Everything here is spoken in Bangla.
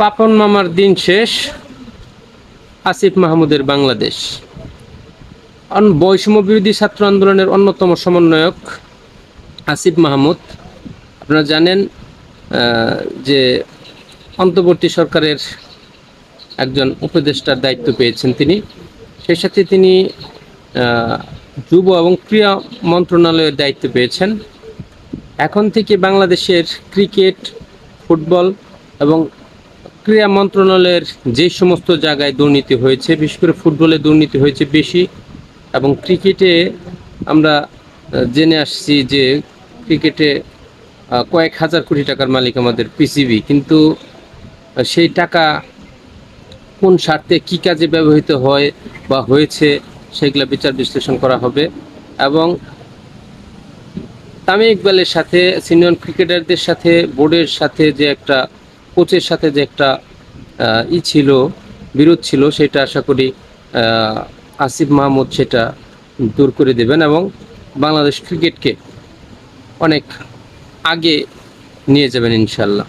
পাপন মামার দিন শেষ, আসিফ মাহমুদের বাংলাদেশ। বৈষম্য বিরোধী ছাত্র আন্দোলনের অন্যতম সমন্বয়ক আসিফ মাহমুদ। আপনারা জানেন যে অন্তর্বর্তী সরকারের একজন উপদেষ্টার দায়িত্ব পেয়েছেন তিনি। সেই সাথে তিনি যুব এবং ক্রীড়া মন্ত্রণালয়ের দায়িত্ব পেয়েছেন। এখন থেকে বাংলাদেশের ক্রিকেট, ফুটবল এবং ক্রীড়া মন্ত্রণালয়ের যে সমস্ত জায়গায় দুর্নীতি হয়েছে, বিশেষ করে ফুটবলে দুর্নীতি হয়েছে বেশি এবং ক্রিকেটে আমরা জেনে আসছি যে ক্রিকেটে কয়েক হাজার কোটি টাকার মালিক আমাদের পিসিবি কিন্তু সেই টাকা কোন স্বার্থে কী কাজে ব্যবহৃত হয় বা হয়েছে সেগুলো বিচার বিশ্লেষণ করা হবে এবং তামিম ইকবালের সাথে, সিনিয়র ক্রিকেটারদের সাথে, বোর্ডের সাথে যে একটা কোচের সাথে যে একটা ই ছিল, বিরোধ ছিল, সেটা আশা করি আসিফ মাহমুদ সেটা দূর করে দেবেন এবং বাংলাদেশ ক্রিকেটকে অনেক আগে নিয়ে যাবেন ইনশাল্লাহ